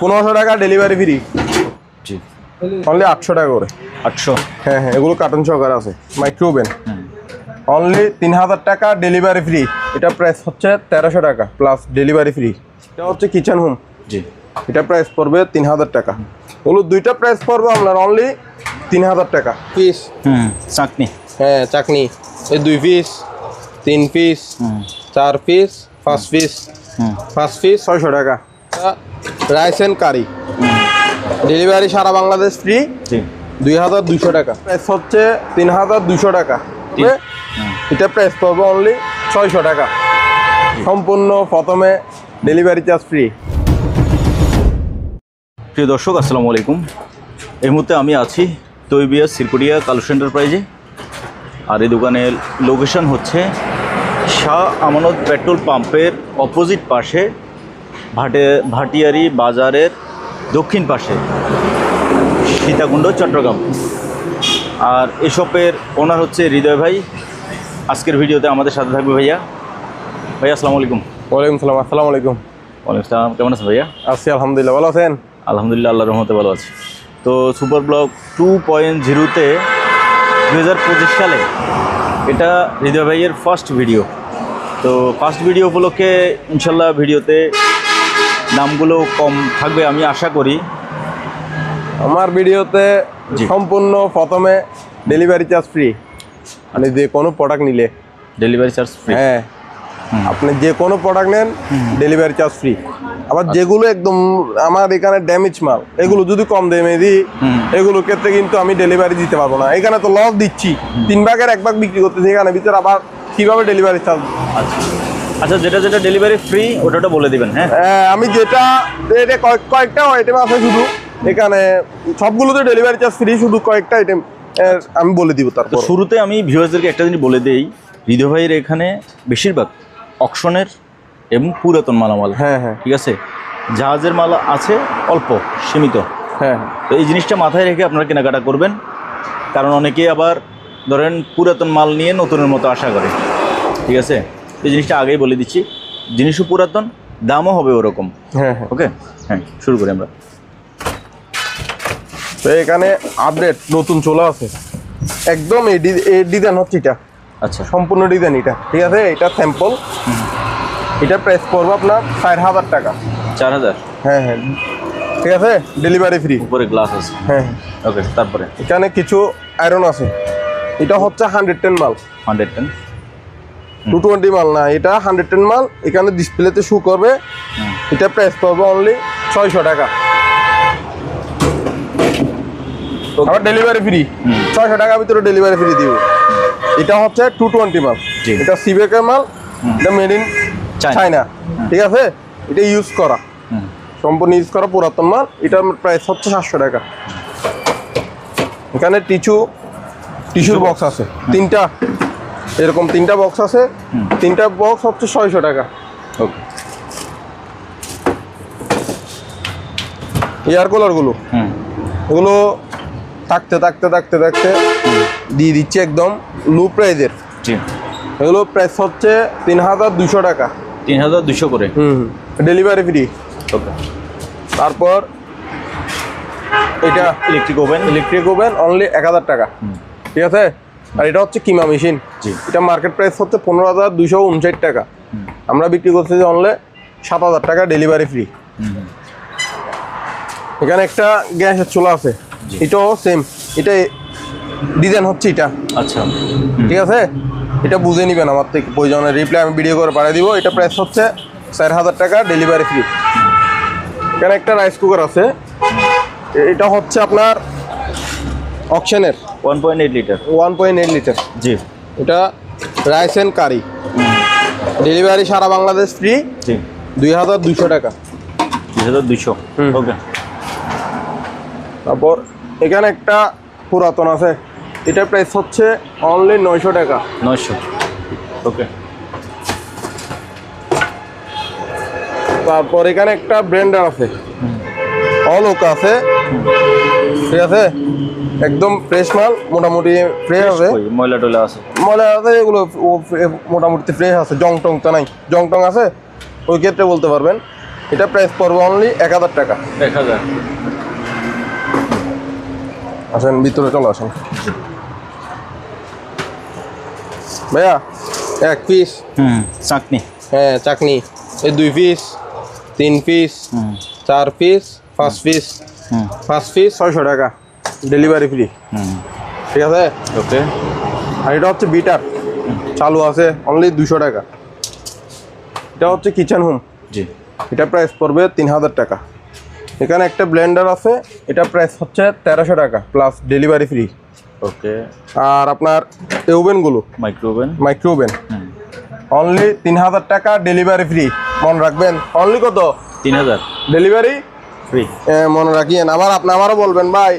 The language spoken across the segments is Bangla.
পনেরোশো টাকা ডেলিভারি ফ্রি জি। অনলি আটশো টাকা করে। আটশো? হ্যাঁ হ্যাঁ এগুলো কার্টন সহকারে আছে। মাইক্রো ওভেন অনলি তিন হাজার টাকা ডেলিভারি ফ্রি এটা প্রাইস হচ্ছে তেরোশো টাকা প্লাস ডেলিভারি ফ্রি এটা হচ্ছে কিচেন হোম জি। এটা প্রাইস পড়বে তিন হাজার টাকা। ওগুলো দুইটা প্রাইস পড়বে আপনার অনলি তিন হাজার টাকা। পিস হুম চাকনি। হ্যাঁ চাকনি। এই দুই পিস তিন পিস চার পিস পাঁচ পিস পাঁচ পিস ছয়শো টাকা। Rice and curry. ডেলিভারি সারা বাংলাদেশ ফ্রি। দুই হাজার দুশো টাকা। প্রাইস হচ্ছে তিন হাজার দুশো টাকা। এটা প্রাইস পাবো অনলি ছয়শো টাকা। সম্পূর্ণ প্রথমে ডেলিভারি চার্জ ফ্রি প্রিয় দর্শক আসসালামু আলাইকুম। এই মুহূর্তে আমি আছি তৈবিয়া সিরকুডিয়া কালুস এন্টারপ্রাইজে আর এই দোকানের লোকেশন হচ্ছে শাহ আমানত পেট্রোল পাম্পের অপোজিট পাশে ভাটে ভাটিয়ারি বাজারের দক্ষিণ পাশে সীতাকুণ্ড চট্টগ্রাম। আর এসবের ওনার হচ্ছে হৃদয় ভাই। আজকের ভিডিওতে আমাদের সাথে থাকবে ভাইয়া। ভাইয়া আসসালামু আলাইকুম। ওয়ালাইকুম সালাম আসসালামু আলাইকুম। ওয়ালাইকুম সালাম কেমন আছেন ভাইয়া? আছি আলহামদুলিল্লাহ ভালো আছেন? আলহামদুলিল্লাহ আল্লাহ রহমতে ভালো আছি। তো সুপার ব্লক টু পয়েন্ট জিরোতে দু হাজার পঁচিশ সালে এটা হৃদয় ভাইয়ের ফার্স্ট ভিডিও। তো ফার্স্ট ভিডিও উপলক্ষে ইনশাল্লাহ ভিডিওতে দামগুলো কম থাকবে আমি আশা করি। আমার ভিডিওতে সম্পূর্ণ প্রথমে ডেলিভারি চার্জ ফ্রি মানে যে কোনো প্রোডাক্ট নিলে। ডেলিভারি চার্জ ফ্রি হ্যাঁ। আপনি যে কোনো প্রোডাক্ট নেন ডেলিভারি চার্জ ফ্রি আবার যেগুলো একদম আমার এখানে ড্যামেজ মাল এগুলো যদি কম দামে দিই। এগুলোর ক্ষেত্রে কিন্তু আমি ডেলিভারি দিতে পারব না। এখানে তো লস দিচ্ছি। তিন ভাগের এক ভাগ বিক্রি করতেছি। এখানে ভিতরে আবার কীভাবে ডেলিভারি চার্জ আচ্ছা। আচ্ছা যেটা যেটা ডেলিভারি ফ্রি ওটাটা বলে দিবেন হ্যাঁ? আমি যেটা এটা কয়েক কয়েকটা আইটেম আছে শুধু। এখানে সবগুলোতে ডেলিভারি চার্জ ফ্রি শুধু কয়েকটা আইটেম আমি বলে দিব তারপর। শুরুতে আমি ভিউয়ার্সদেরকে একটা জিনিস বলে দেই হৃদয় ভাইয়ের এখানে বেশিরভাগ অকশনের এবং পুরাতন মালামাল। হ্যাঁ হ্যাঁ। ঠিক আছে? জাহাজের মাল আছে অল্প সীমিত। হ্যাঁ। তো এই জিনিসটা মাথায় রেখে আপনারা কেনাকাটা করবেন। কারণ অনেকে আবার ধরেন পুরাতন মাল নিয়ে নতুনের মতো আশা করে। ঠিক আছে? এই জিনিসটা আগেই বলে দিচ্ছি। জিনিসও পুরাতন দামও হবে ওরকম। হ্যাঁ হ্যাঁ। ওকে? হ্যাঁ শুরু করি আমরা। তো এখানে আপডেট নতুন চলে আছে। একদম এই ডিজাইন হচ্ছে এটা। আচ্ছা। সম্পূর্ণ ডিজাইন এটা। ঠিক আছে? এটা স্যাম্পল এটা প্রাইস পড়বে আপনার ষাট হাজার টাকা। চার হাজার? হ্যাঁ হ্যাঁ। ঠিক আছে? ডেলিভারি ফ্রি উপরে গ্লাস আছে। হ্যাঁ। ওকে তারপরে? এখানে কিছু আয়রন আছে। এটা হচ্ছে হান্ড্রেড টেন মাল। হান্ড্রেড টেন টু টোয়েন্টি মাল না এটা হান্ড্রেড টেন মাল এখানে ডিসপ্লেতে শু করবে। এটা প্রাইস পড়বে অনলি ছয়শো টাকা। আবার ডেলিভারি ফ্রি। ছয়শো টাকার ভিতরে ডেলিভারি ফ্রি দিব এটা হচ্ছে টু টোয়েন্টি মাল। এটা সিবেকের মাল। এটা মেড ইন চায়না। ঠিক আছে? এটা ইউজ করা। সম্পূর্ণ ইউজ করা পুরাতন মাল। এটার প্রাইস হচ্ছে সাতশো টাকা। এখানে টিস্যু টিস্যুর বক্স আছে। তিনটা। এরকম তিনটা বক্স আছে। তিনটা বক্স হচ্ছে ছয়শো টাকা। ওকে এয়ার কুলারগুলো হুম। এগুলো থাকতে থাকতে থাকতে থাকতে দিয়ে দিচ্ছে একদম লো প্রাইজের এগুলো প্রাইস হচ্ছে তিন হাজার দুশো টাকা। তিন হাজার দুশো করে? হুম ডেলিভারি ফ্রি ওকে তারপর এটা electric oven electric oven only এক হাজার টাকা। ঠিক আছে? আর এটা হচ্ছে কিমা মেশিন। জি। এটা মার্কেট প্রাইস হচ্ছে পনেরো হাজার দুশো উনষাট টাকা। আমরা বিক্রি করতেছি অনলে সাত হাজার টাকা ডেলিভারি ফ্রি এখানে একটা গ্যাসের চুলা আছে। এটাও সেম এটা ডিজাইন হচ্ছে এটা। আচ্ছা। ঠিক আছে? এটা বুঝে নেবেন আমার থেকে প্রয়োজনে রিপ্লাই আমি ভিডিও করে পাঠিয়ে দিব। এটা প্রাইস হচ্ছে চার হাজার টাকা ডেলিভারি ফ্রি এখানে একটা রাইস কুকার আছে। এটা হচ্ছে আপনার অকশনের one point eight litre. One point eight litre. জি। এটা রাইস অ্যান্ড কারি। ডেলিভারি সারা বাংলাদেশ ফ্রি। জি। দুই হাজার দুশো টাকা। দুই হাজার দুশো। ওকে। তারপর এখানে একটা পুরাতন আছে। এটার প্রাইস হচ্ছে অনলি নয়শো টাকা। নয়শো। ওকে। তারপর এখানে একটা ব্র্যান্ডার আছে। অলোক আছে। ঠিক আছে? একদম ফ্রেশ মাল মোটামুটি ফ্রেশ আছে। ময়লা টয়লা আছে? ময়লা আছে এগুলো মোটামুটি ফ্রেশ আছে জং টং তো নাই। জং টং আছে ওই ক্ষেত্রে বলতে পারবেন। এটা প্রাইস পড়বে অনলি এক হাজার টাকা। এক হাজার। আসেন ভিতরে চলো আসেন। ভাইয়া এক পিস হুম চাকনি। হ্যাঁ চাকনি। এই দুই পিস তিন পিস চার পিস পাঁচ পিস পাঁচ পিস ছয়শো টাকা। ডেলিভারি ফ্রি ঠিক আছে? ওকে। আর এটা হচ্ছে বিটার। চালু আছে অনলি দুশো টাকা। এটা হচ্ছে কিচেন হোম জি। এটা প্রাইস পড়বে তিন হাজার টাকা। এখানে একটা ব্লেন্ডার আছে এটা প্রাইস হচ্ছে তেরোশো টাকা প্লাস ডেলিভারি ফ্রি ওকে। আর আপনার ওভেনগুলো micro oven micro oven only তিন হাজার টাকা ডেলিভারি ফ্রি মনে রাখবেন। অনলি কত? তিন হাজার। ডেলিভারি ফ্রি মনে রাখিয়েন আবার আপনি আবারও বলবেন ভাই।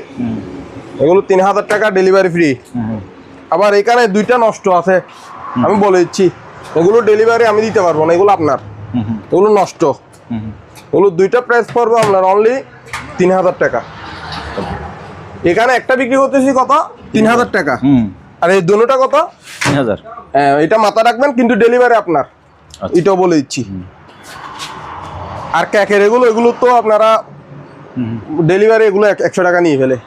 এগুলো তিন হাজার টাকা ডেলিভারি ফ্রি আবার এখানে দুইটা নষ্ট আছে। আমি বলে দিচ্ছি এগুলো ডেলিভারি আমি দিতে পারব না এগুলো আপনার। এগুলো নষ্ট। এগুলো দুইটা প্রাইস পড়বে আপনার অনলি তিন হাজার টাকা। এখানে একটা বিক্রি করতেছি কত? তিন হাজার টাকা। আর এই দুটোটা কত? তিন হাজার। হ্যাঁ, এটা মাথা রাখবেন কিন্তু ডেলিভারি আপনার। আচ্ছা। এটাও বলে দিচ্ছি। আর ক্যাকের এগুলো এগুলো তো আপনারা ডেলিভারি এগুলো এক- একশো টাকা নিয়ে ফেলে।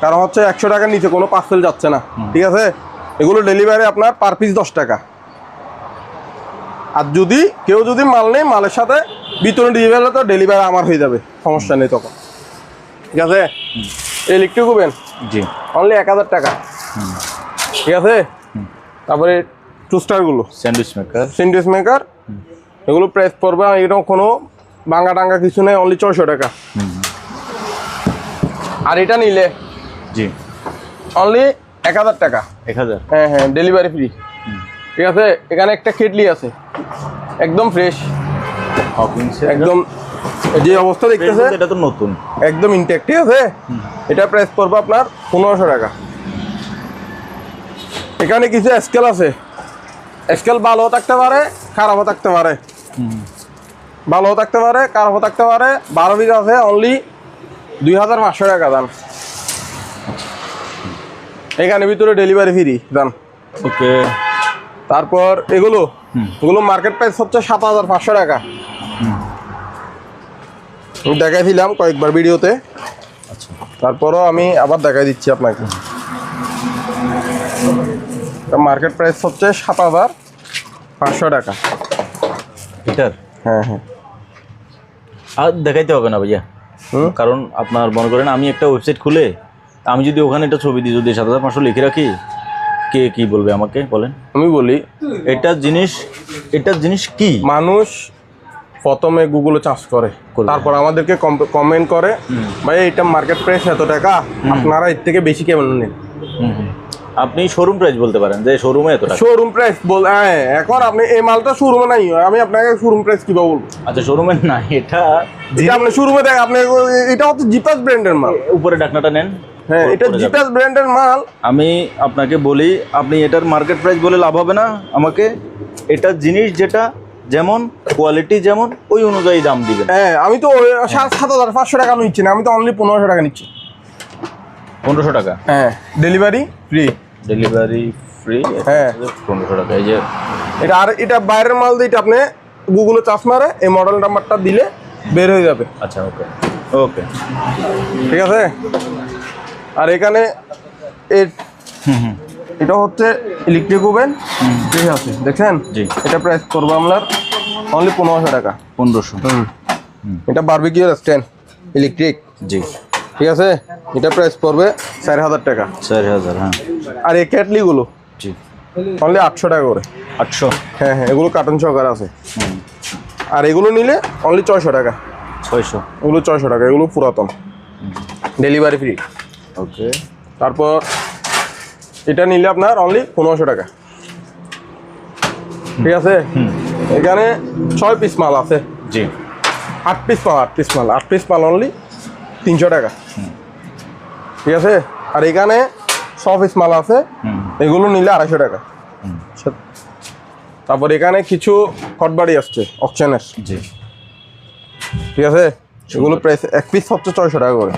কারণ হচ্ছে একশো টাকা নিচে কোনো পার্সেল যাচ্ছে না। ঠিক আছে? এগুলো ডেলিভারি আপনার পার পিস দশ টাকা। আর যদি কেউ যদি মাল নেই মালের সাথে বিতরণ দিয়ে ফেলে তো ডেলিভারি আমার হয়ে যাবে। সমস্যা নেই তখন। ঠিক আছে? ইলেকট্রিক ওভেন জি। অনলি এক হাজার টাকা। ঠিক আছে? তারপরে টুস্টারগুলো স্যান্ডউইচ মেকার স্যান্ডউইচ মেকার এগুলো প্রাইস পড়বে এরকম কোনো বাঙ্গা টাঙ্গা কিছু নেই অনলি ছয়শো টাকা। আর এটা নিলে? জি। অনলি এক হাজার টাকা? এক হাজার। হ্যাঁ হ্যাঁ ডেলিভারি ফ্রি ঠিক আছে? এখানে একটা কেটলি আছে। একদম ফ্রেশ একদম যে অবস্থা দেখতেছে এটা তো নতুন। একদম ইনটেক ঠিক আছে? এটা প্রাইস পড়বে আপনার পনেরোশো টাকা। এখানে কিছু স্কেল আছে। স্কেল ভালোও থাকতে পারে খারাপও থাকতে পারে। ভালোও থাকতে পারে খারাপও থাকতে পারে। বারো পিস আছে অনলি দুই হাজার পাঁচশো টাকা দাম। এখানে ভিতরে ডেলিভারি ফ্রি দাম। ওকে। তারপর এগুলো এগুলো মার্কেট প্রাইস হচ্ছে সাত হাজার পাঁচশো টাকা। দেখাইছিলাম কয়েকবার ভিডিওতে। আচ্ছা। তারপরও আমি আবার দেখাই দিচ্ছি আপনাকে। মার্কেট প্রাইস হচ্ছে সাত হাজার পাঁচশো টাকা। এটার হ্যাঁ হ্যাঁ। আর দেখাইতে হবে না ভাইয়া? কারণ আপনার মনে করেন আমি একটা ওয়েবসাইট খুলে আমি যদি ওখানে একটা ছবি দিই যদি সাত হাজার পাঁচশো লিখে রাখি কে কি বলবে আমাকে? বলেন। আমি বলি এটা জিনিস এটা জিনিস কি? মানুষ প্রথমে গুগলে চার্জ করে তারপর আমাদেরকে কমেন্ট করে ভাই এটা মার্কেট প্রাইস এত টাকা আপনারা এর থেকে বেশি কেমন নেন। আপনি শোরুম প্রাইস বলতে পারেন যে শোরুমে এত টাকা। শোরুম প্রাইস বল হ্যাঁ এখন আপনি এই মালটা শোরুমে নাই আমি আপনাকে শোরুম প্রাইস কীভাবে বলব? আচ্ছা শোরুমে না এটা এটা আপনি শোরুমে দেখ আপনি এটা হচ্ছে জিপাস ব্র্যান্ডের মাল। উপরে ডাকনাটা নেন। হ্যাঁ এটা জিপাস ব্র্যান্ডের মাল। আমি আপনাকে বলি আপনি এটার মার্কেট প্রাইস বলে লাভ হবে না। আমাকে এটা জিনিস যেটা যেমন কোয়ালিটি যেমন ওই অনুযায়ী দাম দিবেন। হ্যাঁ আমি তো সাত সাত হাজার পাঁচশো টাকা নিচ্ছি না আমি তো অনলি পনেরোশো টাকা নিচ্ছি। পনেরোশো টাকা? হ্যাঁ ডেলিভারি ফ্রি ডেলিভারি ফ্রি হ্যাঁ। পনেরোশো টাকা। এই যে এটা আর এটা বাইরের মাল দিয়ে এটা আপনি গুগলে চার্জ মারে এই মডেল নাম্বারটা দিলে বের হয়ে যাবে। আচ্ছা ওকে ওকে। ঠিক আছে? আর এখানে এটা হচ্ছে ইলেকট্রিক ওভেন ঠিক আছে দেখছেন? জি। এটা প্রাইস করব আপনার অনলি পনেরোশো টাকা। পনেরোশো। হুম। এটা বারবিকিউ স্ট্যান্ড ইলেকট্রিক জি। ঠিক আছে? এটা প্রাইস পড়বে চার হাজার টাকা। চার হাজার হ্যাঁ। আর এই ক্যাটলিগুলো জি। অনলি আটশো টাকা করে। আটশো। হ্যাঁ হ্যাঁ এগুলো কার্টন সহকারে আছে। আর এগুলো নিলে অনলি ছয়শো টাকা। ছয়শো। এগুলো ছয়শো টাকা এগুলো পুরাতন। Delivery free okay. তারপর এটা নিলে আপনার অনলি পনেরোশো টাকা। ঠিক আছে? এখানে ছয় পিস মাল আছে। জি। আট পিস মাল আট পিস মাল আট পিস মাল অনলি তিনশো টাকা। ঠিক আছে? আর এখানে পিস মাল আছে। এগুলো নিলে আড়াইশো টাকা। তারপর এখানে কিছু খটবাড়ি আসছে অকশনের জি। ঠিক আছে? এগুলো প্রাইস এক পিস হচ্ছে ছয়শো টাকা করে।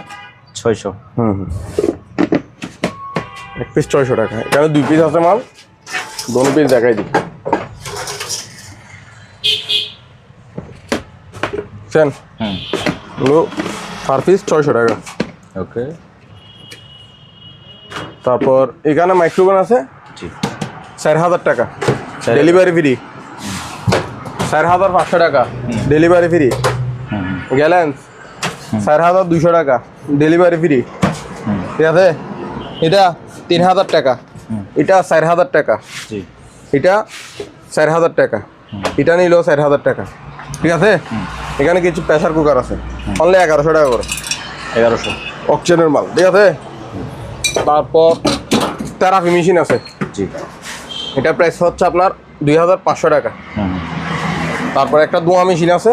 ছয়শো। হুম হুম। এক পিস ছয়শো টাকা। এখানে দুই পিস আছে মাল। দোনো পিস দেখাই দিই। হুম। এগুলো পার পিস ছয়শো টাকা। ওকে। তারপর এখানে মাইক্রোওভেন আছে? চার হাজার টাকা। ডেলিভারি ফ্রি চার হাজার পাঁচশো টাকা। ডেলিভারি ফ্রি গ্যালেন্স চার হাজার দুশো টাকা। ডেলিভারি ফ্রি ঠিক আছে? এটা তিন হাজার টাকা। এটা চার হাজার টাকা। জি। এটা চার হাজার টাকা। এটা নিল চার হাজার টাকা। ঠিক আছে? এখানে কিছু প্রেশার কুকার আছে। অনলি এগারোশো টাকা করে। এগারোশো। অকশনের মাল ঠিক আছে? তারপর তেরাপি মেশিন আছে। জি। এটা প্রাইস হচ্ছে আপনার দুই হাজার পাঁচশো টাকা। তারপর একটা দোয়া মেশিন আছে।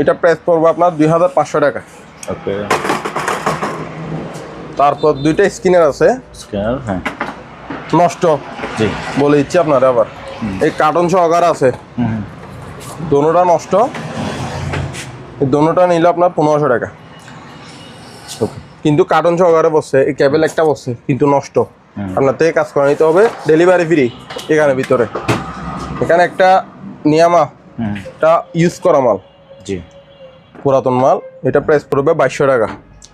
এটা প্রাইস পড়বে আপনার দুই হাজার পাঁচশো টাকা। ওকে। তারপর দুইটা স্কিনার আছে। স্ক্যানার হ্যাঁ। নষ্ট। জি। বলে দিচ্ছি আপনারা আবার। এই কার্টন সহকারে আছে। দোনোটা নষ্ট। দোনোটা নিলে আপনার পনেরোশো টাকা। কিন্তু কার্টন সহকারে বসছে এই কেবল একটা বসছে কিন্তু নষ্ট। আপনার থেকে কাজ করে নিতে হবে ডেলিভারি ফ্রি এখানে ভিতরে। এখানে একটা নিয়ামা এটা ইউজ করা মাল। জি। পুরাতন মাল এটা প্রাইস পড়বে বাইশশো টাকা।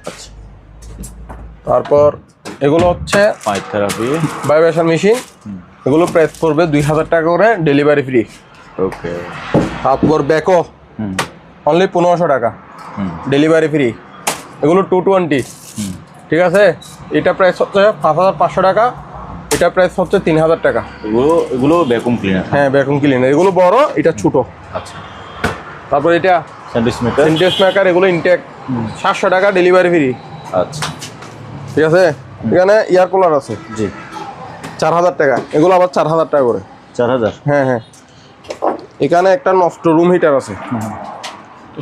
আচ্ছা। তারপর এগুলো হচ্ছে থেরাপি ভাইব্রেশন মেশিন এগুলো প্রাইস পড়বে দুই হাজার টাকা করে ডেলিভারি ফ্রি ওকে তারপর ব্যাকো হুম। অনলি পনেরোশো টাকা। ডেলিভারি ফ্রি এগুলো টু টোয়েন্টি ঠিক আছে? এটা প্রাইস হচ্ছে পাঁচ হাজার পাঁচশো টাকা। এটা প্রাইস হচ্ছে তিন হাজার টাকা। এগুলো এগুলো ভ্যাকুম ক্লিনার হ্যাঁ? ভ্যাকুম ক্লিনার এগুলো বড় এটা ছোটো। আচ্ছা। তারপর এটা স্যান্ডউইচ মেকার মেকার এগুলো ইনটেক সাতশো টাকা ডেলিভারি ফ্রি আচ্ছা। ঠিক আছে? এখানে এয়ার কুলার আছে। জি। চার হাজার টাকা। এগুলো আবার চার হাজার টাকা করে। চার হাজার? হ্যাঁ হ্যাঁ। এখানে একটা নষ্ট রুম হিটার আছে।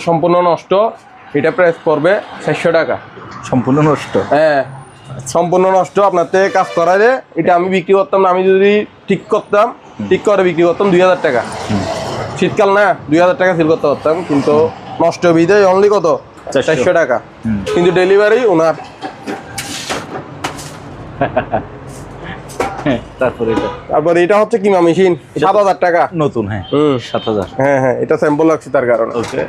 সম্পূর্ণ নষ্ট এটা প্রাইস পড়বে চারশো টাকা। সম্পূর্ণ নষ্ট? হ্যাঁ সম্পূর্ণ নষ্ট আপনার থেকে কাজ করালে এটা আমি বিক্রি করতাম না আমি যদি ঠিক করতাম ঠিক করে বিক্রি করতাম দুই হাজার টাকা। শীতকাল না দুই হাজার টাকা সেল করতে পারতাম কিন্তু নষ্ট বিদায় অনলি কত? চারশো। টাকা। কিন্তু ডেলিভারি ওনার। তারপরে এটা? তারপর এটা হচ্ছে কিমা মেশিন সাত হাজার টাকা। নতুন হ্যাঁ। সাত হাজার। হ্যাঁ হ্যাঁ এটা স্যাম্পল লাগছে তার কারণে। ওকে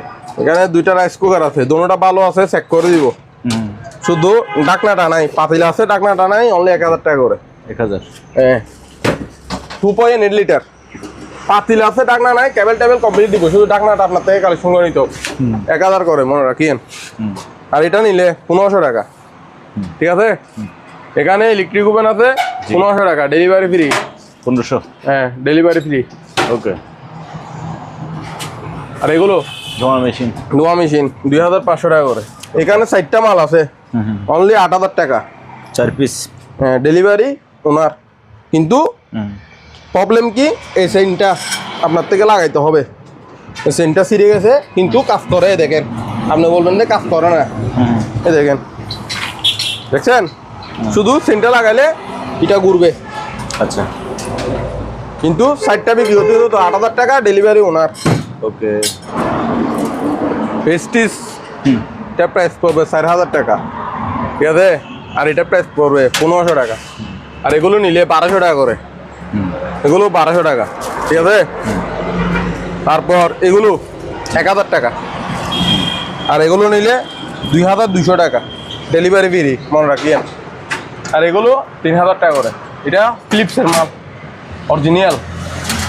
এখানে দুইটা রাইস কুকার আছে দোনোটা ভালো আছে চেক করে দিব। হুম। শুধু ডাকনাটা নাই পাতিলা আছে ডাকনাটা নাই অনলি এক হাজার টাকা করে। এক হাজার। হ্যাঁ টু পয়েন্ট এইট লিটার পাতিল আছে ডাকনা নাই কেবল টেবিল কমপ্লিট দিব শুধু ডাকনাটা আপনার থেকে কালেকশন করে নিতে হবে। এক হাজার করে মনে রাখিয়েন। আর এটা নিলে পনেরোশো টাকা। ঠিক আছে? এখানে ইলেকট্রিক ওভেন আছে পনেরোশো টাকা ডেলিভারি ফ্রি পনেরোশো। হ্যাঁ ডেলিভারি ফ্রি ওকে আর এগুলো জমা মেশিন। ধোয়া মেশিন দুই হাজার পাঁচশো টাকা করে। এখানে চারটা মাল আছে। অনলি আট হাজার টাকা। চার পিস হ্যাঁ ডেলিভারি ওনার। কিন্তু প্রবলেম কি? এই সেন্টটা আপনার থেকে লাগাইতে হবে। সেন্টটা ছিঁড়ে গেছে কিন্তু কাজ করে দেখেন। আপনি বলবেন যে কাজ করে না। এই দেখেন। দেখছেন? শুধু সেন্টটা লাগাইলে এটা ঘুরবে। আচ্ছা। কিন্তু সাইডটা বিক্রি হতে হতো আট হাজার টাকা ডেলিভারি ওনার। ওকে পেস্টিস এটা প্রাইস পড়বে চার হাজার টাকা। ঠিক আছে? আর এটা প্রাইস পড়বে পনেরোশো টাকা। আর এগুলো নিলে বারোশো টাকা করে। এগুলো বারোশো টাকা। ঠিক আছে? তারপর এগুলো এক হাজার টাকা। আর এগুলো নিলে দুই হাজার দুশো টাকা। ডেলিভারি ফ্রি মনে রাখিয়েন আর এগুলো তিন হাজার টাকা করে। এটা ফিলিপসের মাল। অরিজিনাল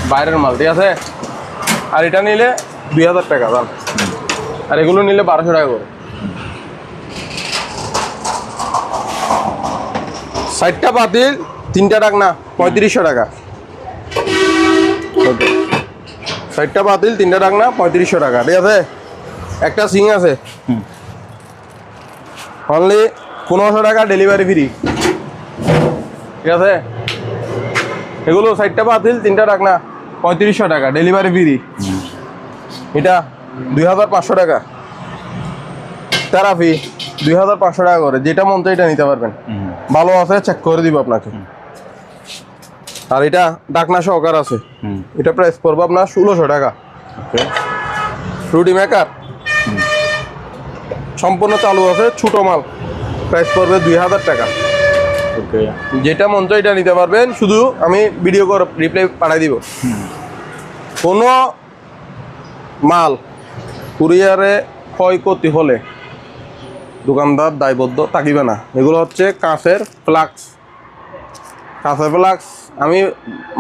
বাইরের মাল, ঠিক আছে? আর এটা নিলে দুই হাজার টাকা দাম। আর এগুলো নিলে বারোশো টাকা করে। ষাটটা বাতিল, তিনটা টাক না, পঁয়ত্রিশশো টাকা। ষাটটা বাতিল, তিনটা টাক না, পঁয়ত্রিশশো টাকা, ঠিক আছে? একটা সিং আছে। অনলি পনেরোশো টাকা ডেলিভারি ফ্রি। ঠিক আছে? এগুলো ষাটটা বাতিল, তিনটা টাক না, পঁয়ত্রিশশো টাকা, ডেলিভারি ফ্রি। এটা দুই হাজার পাঁচশো টাকা। থেরাপি দুই হাজার পাঁচশো টাকা করে যেটা মন এটা নিতে পারবেন। ভালো আছে চেক করে দিব আপনাকে। আর এটা ডাকনা সহকার আছে। এটা প্রাইস পড়বে আপনার ষোলোশো টাকা। রুটি মেকার সম্পূর্ণ চালু আছে ছোটো মাল। প্রাইস পড়বে দুই হাজার টাকা। যেটা মন এটা নিতে পারবেন শুধু আমি ভিডিও করে রিপ্লাই পাঠাই দিব। কোনো মাল কুরিয়ারে ক্ষয়ক্ষতি হলে দোকানদার দায়বদ্ধ থাকিবে না। এগুলো হচ্ছে কাঁচের ফ্লাক্স। কাঁচের ফ্লাক্স আমি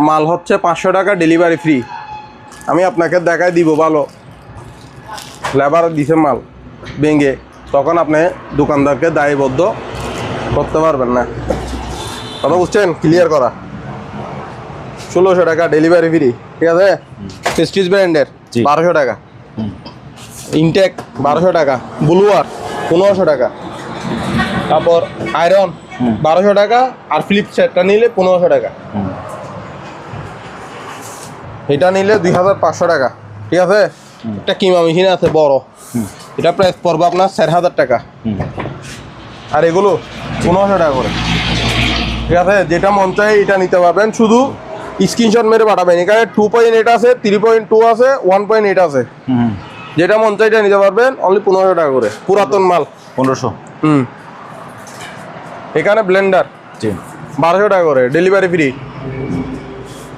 মাল হচ্ছে পাঁচশো টাকা ডেলিভারি ফ্রি আমি আপনাকে দেখাই দিব ভালো। লেবার দিছে মাল ভেঙে। তখন আপনি দোকানদারকে দায়বদ্ধ করতে পারবেন না। কথা বুঝছেন? ক্লিয়ার করা। ষোলোশো টাকা ডেলিভারি ফ্রি ঠিক আছে? প্রেস্টিজ ব্র্যান্ডের বারোশো টাকা। ইনটেক বারোশো টাকা ব্লুয়ার পনেরোশো টাকা তারপর আয়রন বারোশো টাকা আর ফ্লিপ সেটটা নিলে পনেরোশো টাকা। এটা নিলে দুই হাজার পাঁচশো টাকা ঠিক আছে? একটা কিমা মেশিন আছে বড় এটা প্রাইস পড়বে আপনার চার হাজার টাকা। আর এগুলো পনেরোশো টাকা করে ঠিক আছে? যেটা মন চাই এটা নিতে পারবেন শুধু স্ক্রিনশট মেরে পাঠাবেন। এখানে টু পয়েন্ট এইট আছে থ্রি পয়েন্ট টু আছে ওয়ান পয়েন্ট এইট আছে। যেটা মন চাই এটা নিতে পারবেন অনলি পনেরোশো টাকা করে। পুরাতন মাল। পনেরোশো। হুম। এখানে ব্লেন্ডার জি। বারোশো টাকা করে ডেলিভারি ফ্রি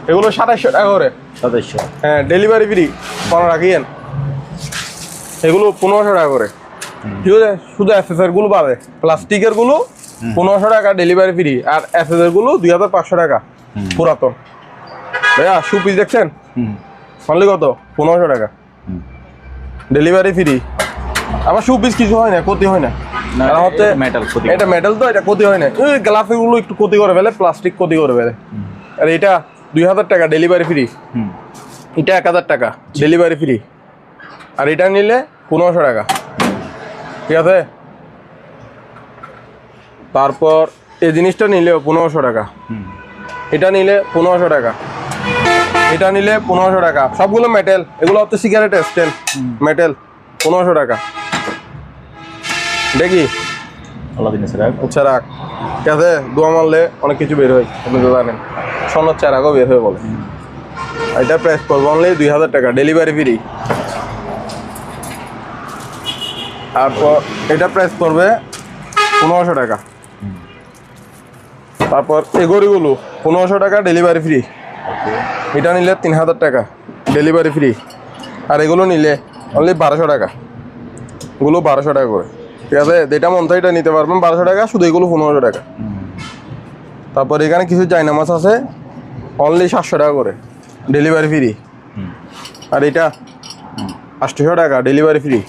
এগুলো সাতাশশো টাকা করে। সাতাইশশো। হ্যাঁ ডেলিভারি ফ্রি কোনো রাখিয়েন। এগুলো পনেরোশো টাকা করে। ঠিক আছে শুধু অ্যাসেসরগুলো পাবে প্লাস্টিকেরগুলো পনেরোশো টাকা ডেলিভারি ফ্রি আর অ্যাসেসরগুলো দুই হাজার পাঁচশো টাকা। পুরাতন। ভাইয়া শু পিস দেখছেন? হুম। অনলি কত? পনেরোশো টাকা। ডেলিভারি ফ্রি আবার শু পিস কিছু হয় না ক্ষতি হয় না। এটা- মেটাল তো এটা ক্ষতি হয় না। ওই গ্লাসগুলো একটু ক্ষতি করে ফেলে প্লাস্টিক ক্ষতি করে ফেলে। আর এটা দুই হাজার টাকা ডেলিভারি ফ্রি এটা এক হাজার টাকা ডেলিভারি ফ্রি আর এটা নিলে পনেরোশো টাকা। ঠিক আছে? তারপর এই জিনিসটা নিলেও পনেরোশো টাকা। এটা নিলে পনেরোশো টাকা। এটা নিলে পনেরোশো টাকা। সবগুলো মেটেল এগুলো হচ্ছে সিগারেট স্টেন মেটেল পনেরোশো টাকা। দেখি? আচ্ছা রাখ। ঠিক আছে? দোয়া মারলে অনেক কিছু বের হয় আপনি তো জানেন। স্বর্ণর চারাগও বের হয়ে বলে। এটা প্রাইস অনলি দুই হাজার টাকা ডেলিভারি ফ্রি তারপর এটা প্রাইস করবে পনেরোশো টাকা। তারপর এগোরিগুলো পনেরোশো টাকা ডেলিভারি ফ্রি এটা নিলে তিন হাজার টাকা ডেলিভারি ফ্রি আর এগুলো নিলে অনলি বারোশো টাকা। এগুলো বারোশো টাকা করে। ঠিক আছে? যেটা মন চাই এটা নিতে পারবেন, বারোশো টাকা, শুধু এগুলো পনেরোশো টাকা। তারপর এখানে কিছু চাইনা মাছ আছে অনলি সাতশো টাকা করে ডেলিভারি ফ্রি আর এটা আটশোশো টাকা ডেলিভারি ফ্রি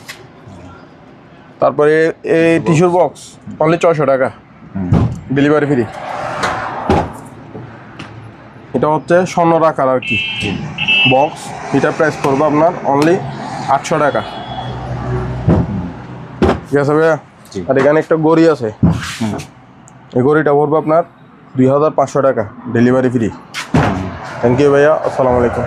তারপরে এই টিস্যুর বক্স অনলি ছয়শো টাকা ডেলিভারি ফ্রি এটা হচ্ছে স্বর্ণ রাখার আর কি বক্স। এটা প্রাইস পড়বে আপনার অনলি আটশো টাকা। ঠিক আছে ভাইয়া? আর এখানে একটা গড়ি আছে। এই গড়িটা পড়বে আপনার দুই হাজার পাঁচশো টাকা। ডেলিভারি ফ্রি থ্যাংক ইউ ভাইয়া। আসসালামু আলাইকুম।